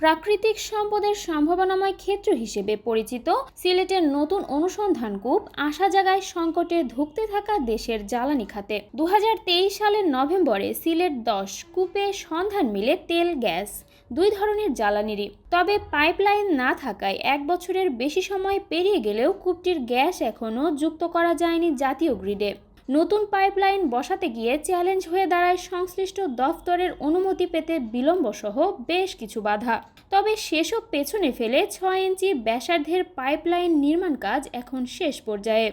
প্রাকৃতিক সম্পদের সম্ভাবনাময় ক্ষেত্র হিসেবে পরিচিত সিলেটের নতুন অনুসন্ধান কূপ আশা জাগায় সংকটে ধুঁকতে থাকা দেশের জ্বালানি খাতে। দু হাজার তেইশ সালের নভেম্বরে সিলেট দশ কূপে সন্ধান মিলে তেল, গ্যাস দুই ধরনের জ্বালানিরই। তবে পাইপলাইন না থাকায় এক বছরের বেশি সময় পেরিয়ে গেলেও কূপটির গ্যাস এখনও যুক্ত করা যায়নি জাতীয় গ্রিডে। নতুন পাইপলাইন বসাতে গিয়ে চ্যালেঞ্জ হয়ে দাঁড়ায় সংশ্লিষ্ট দফতরের অনুমতি পেতে বিলম্ব সহ বেশ কিছু বাধা। তবে সেসব পেছনে ফেলে ছয় ইঞ্চি ব্যাসার্ধের পাইপলাইন নির্মাণ কাজ এখন শেষ পর্যায়ে।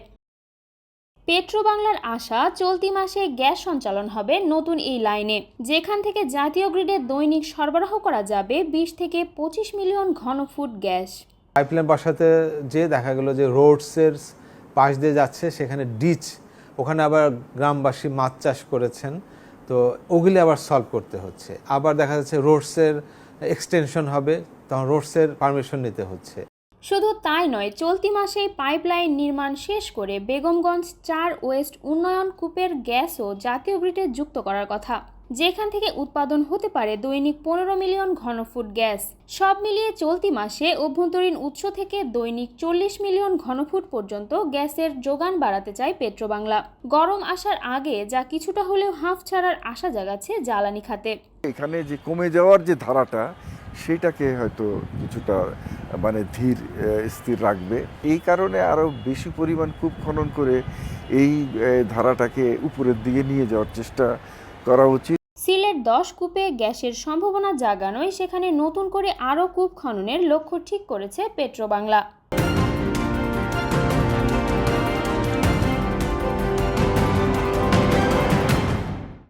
পেট্রো বাংলার আশা, চলতি মাসে গ্যাস সঞ্চালন হবে নতুন এই লাইনে। যেখান থেকে জাতীয় গ্রিডে দৈনিক সরবরাহ করা যাবে বিশ থেকে পঁচিশ মিলিয়ন ঘনফুট গ্যাস। পাইপলাইন বসাতে যে দেখা গেল যে রোডসের পাশ দিয়ে যাচ্ছে, সেখানে ডিচ ওখানে আবার গ্রামবাসী মাছ চাষ করেছেন, তো ওগুলি আবার সলভ করতে হচ্ছে। আবার দেখা যাচ্ছে রোডসের এক্সটেনশন হবে, তখন রোডসের পারমিশন নিতে হচ্ছে। শুধু তাই নয়, চলতি মাসেই পাইপলাইন নির্মাণ শেষ করে বেগমগঞ্জ চার ওয়েস্ট উন্নয়ন কূপের গ্যাসও জাতীয় গ্রিডে যুক্ত করার কথা। যেখান থেকে উৎপাদন হতে পারে দৈনিক পনেরো মিলিয়ন ঘনফুট গ্যাস। সব মিলিয়ে চলতি মাসে অভ্যন্তরীণ উৎস থেকে দৈনিক চল্লিশ মিলিয়ন ঘনফুট পর্যন্ত গ্যাসের যোগান বাড়াতে চায় পেট্রোবাংলা। গরম আসার আগে যা কিছুটা হলেও হাঁফ ছাড়ার আশা জাগাচ্ছে জ্বালানি খাতে। এখানে যে কমে যাওয়ার যে ধারাটা, সেটাকে হয়তো কিছুটা মানে ধীর স্থির রাখবে। এই কারণে আরও বেশি পরিমাণ কূপ খনন করে এই ধারাটাকে উপরের দিকে নিয়ে যাওয়ার চেষ্টা করা উচিত। সিলেট দশ কূপে গ্যাসের সম্ভাবনা জাগানোয় সেখানে নতুন করে আরও কূপ খননের লক্ষ্য ঠিক করেছে পেট্রোবাংলা।